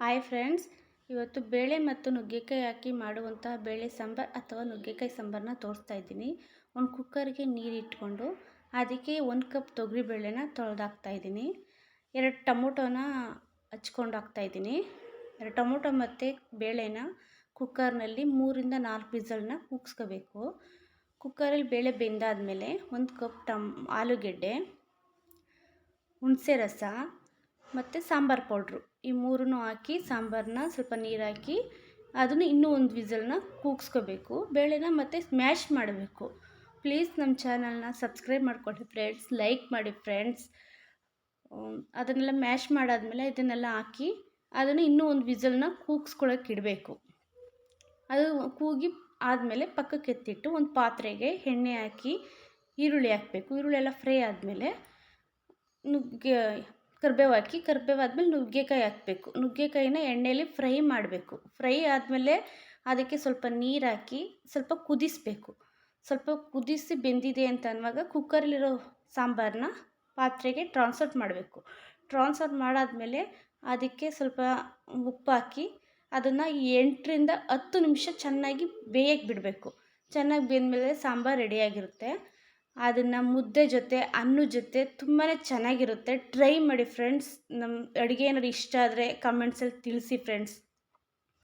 Hi friends. ಇವತ್ತು ಬೇಳೆ ಮತ್ತು ನುಗ್ಗೆಕಾಯಿ ಹಾಕಿ ಮಾಡುವಂತಹ ಬೇಳೆ ಸಾಂಬಾರು ಅಥವಾ ನುಗ್ಗೆಕಾಯಿ ಸಾಂಬಾರನ್ನ ತೋರಿಸ್ತಾ ಇದ್ದೀನಿ. ಒಂದು ಕುಕ್ಕರ್ಗೆ ನೀರು ಇಟ್ಕೊಂಡು ಅದಕ್ಕೆ ಒಂದು ಕಪ್ ತೊಗರಿ ಬೇಳೆನ ತೊಳೆದಾಕ್ತಾ ಇದ್ದೀನಿ. ಎರಡು ಟೊಮೊಟೊನ ಹಚ್ಕೊಂಡು ಹಾಕ್ತಾಯಿದ್ದೀನಿ ಎರಡು ಟೊಮೊಟೊ ಮತ್ತು ಬೇಳೆನ ಕುಕ್ಕರ್ನಲ್ಲಿ ಮೂರಿಂದ ನಾಲ್ಕು ವಿಸಲ್ನ ಕೂಗಿಸ್ಕೋಬೇಕು ಕುಕ್ಕರಲ್ಲಿ ಬೇಳೆ ಬೆಂದಾದಮೇಲೆ ಒಂದು ಕಪ್ ಟಮ್ ಆಲೂಗೆಡ್ಡೆ, ಹುಣಸೆ ರಸ ಮತ್ತು ಸಾಂಬಾರು ಪೌಡ್ರು. ಈ ಮೂರನ್ನು ಹಾಕಿ ಸಾಂಬಾರನ್ನ ಸ್ವಲ್ಪ ನೀರು ಹಾಕಿ ಅದನ್ನು ಇನ್ನೂ ಒಂದು ವಿಸಲ್ನ ಕೂಗಿಸ್ಕೋಬೇಕು. ಬೇಳೆನ ಮತ್ತು ಸ್ಮ್ಯಾಶ್ ಮಾಡಬೇಕು. ಪ್ಲೀಸ್ ನಮ್ಮ ಚಾನಲ್ನ ಸಬ್ಸ್ಕ್ರೈಬ್ ಮಾಡ್ಕೊಳ್ಳಿ ಫ್ರೆಂಡ್ಸ್, ಲೈಕ್ ಮಾಡಿ ಫ್ರೆಂಡ್ಸ್. ಅದನ್ನೆಲ್ಲ ಮ್ಯಾಶ್ ಮಾಡಾದಮೇಲೆ ಇದನ್ನೆಲ್ಲ ಹಾಕಿ ಅದನ್ನು ಇನ್ನೂ ಒಂದು ವಿಸಲ್ನ ಕೂಗಿಸ್ಕೊಳಕ್ಕೆ ಇಡಬೇಕು. ಅದು ಕೂಗಿ ಆದಮೇಲೆ ಪಕ್ಕಕ್ಕೆ ಎತ್ತಿಟ್ಟು ಒಂದು ಪಾತ್ರೆಗೆ ಎಣ್ಣೆ ಹಾಕಿ ಈರುಳ್ಳಿ ಹಾಕಬೇಕು. ಈರುಳ್ಳಿ ಎಲ್ಲ ಫ್ರೈ ಆದಮೇಲೆ ನುಗ್ಗೆ ಕರಿಬೇವು ಹಾಕಿ, ಕರಿಬೇವು ಆದಮೇಲೆ ನುಗ್ಗೆಕಾಯಿ ಹಾಕಬೇಕು. ನುಗ್ಗೆಕಾಯಿನ ಎಣ್ಣೆಯಲ್ಲಿ ಫ್ರೈ ಮಾಡಬೇಕು. ಫ್ರೈ ಆದಮೇಲೆ ಅದಕ್ಕೆ ಸ್ವಲ್ಪ ನೀರು ಹಾಕಿ ಸ್ವಲ್ಪ ಕುದಿಸಬೇಕು. ಸ್ವಲ್ಪ ಕುದಿಸಿ ಬೆಂದಿದೆ ಅಂತ ಅನ್ನುವಾಗ ಕುಕ್ಕರಲ್ಲಿರೋ ಸಾಂಬಾರನ್ನ ಪಾತ್ರೆಗೆ ಟ್ರಾನ್ಸ್ಫರ್ ಮಾಡಬೇಕು. ಟ್ರಾನ್ಸ್ಫರ್ ಮಾಡಾದಮೇಲೆ ಅದಕ್ಕೆ ಸ್ವಲ್ಪ ಉಪ್ಪು ಹಾಕಿ ಅದನ್ನು ಎಂಟರಿಂದ ಹತ್ತು ನಿಮಿಷ ಚೆನ್ನಾಗಿ ಬೇಯಕ್ಕೆ ಬಿಡಬೇಕು. ಚೆನ್ನಾಗಿ ಬೆಂದಮೇಲೆ ಸಾಂಬಾರು ರೆಡಿಯಾಗಿರುತ್ತೆ ಅದನ್ನು ಮುದ್ದೆ ಜೊತೆ ಅನ್ನ ಜೊತೆ ತುಂಬಾ ಚೆನ್ನಾಗಿರುತ್ತೆ. ಟ್ರೈ ಮಾಡಿ ಫ್ರೆಂಡ್ಸ್ ನಮ್ಮ ಅಡುಗೆ ಏನಾದ್ರು ಇಷ್ಟ ಆದರೆ ಕಮೆಂಟ್ಸಲ್ಲಿ ತಿಳಿಸಿ ಫ್ರೆಂಡ್ಸ್